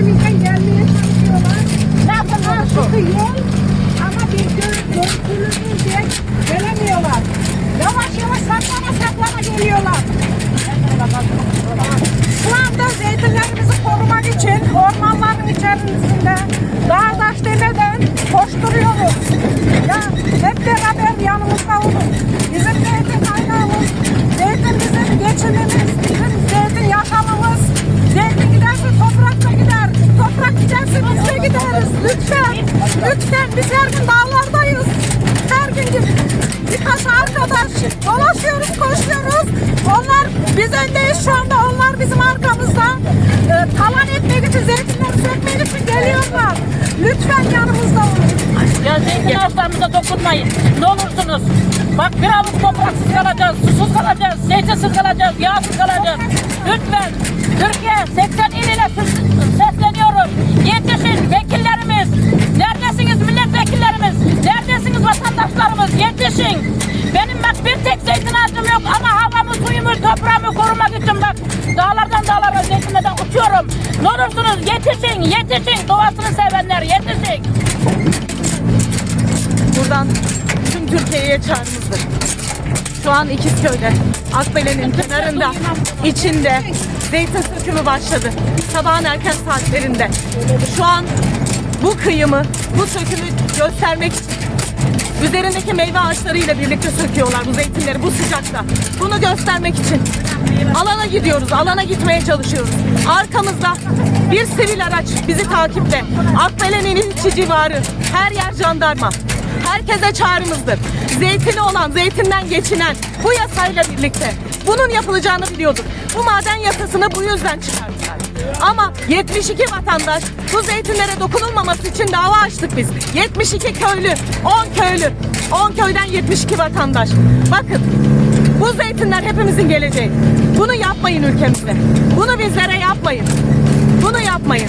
peşimizden gelmeye çalışıyorlar. Nasıl sıkıyor ama lütfen biz her gün dağlardayız. Her gün birkaç arkadaş dolaşıyoruz, koşuyoruz. Onlar biz öndeyiz şu anda, onlar bizim arkamızda. Ee, talan etmek için, zeytinleri sökmek için geliyorlar. Lütfen yanımızda olun. Ya zeytin ağaçlarımıza dokunmayın. Ne olursunuz. Bak bir avuç topraksız kalacağız, susuz kalacağız, zeytinsiz kalacağız, yağsız kalacağız. Lütfen Türkiye 80 Yetişin. Benim bak bir tek zeytin ağacım yok ama havamı, suyumu, toprağımı korumak için bak dağlardan dağlara zeytinlerden uçuyorum. Ne olursunuz yetişin, yetişin. Doğasını sevenler yetişin. Buradan tüm Türkiye'ye çağrımızdır. Şu an İkizköy'de, Akbelen'in kenarında, içinde zeytin sökümü başladı. Sabahın erken saatlerinde. Şu an bu kıyımı, bu sökümü göstermek için üzerindeki meyve ağaçlarıyla birlikte söküyorlar bu zeytinleri bu sıcakta. Bunu göstermek için alana gidiyoruz, alana gitmeye çalışıyoruz. Arkamızda bir sivil araç bizi takipte. Akbelen'in içi civarı, her yer jandarma. Herkese çağrımızdır. Zeytini olan, zeytinden geçinen bu yasayla birlikte bunun yapılacağını biliyorduk. Bu maden yasasını bu yüzden çıkarttılar. Ama 72 vatandaş bu zeytinlere dokunulmaması için dava açtık biz. 72 köylü, 10 köylü, 10 köyden 72 vatandaş. Bakın bu zeytinler hepimizin geleceği. Bunu yapmayın ülkemizde. Bunu bizlere yapmayın. Bunu yapmayın.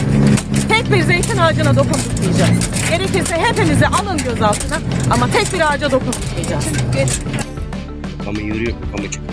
Bir zeytin ağacına dokundurmayacağız. Gerekirse hepimizi alın gözaltına ama tek bir ağaca dokundurmayacağız. Kafamı yürüyor, kafamı çıkıyor.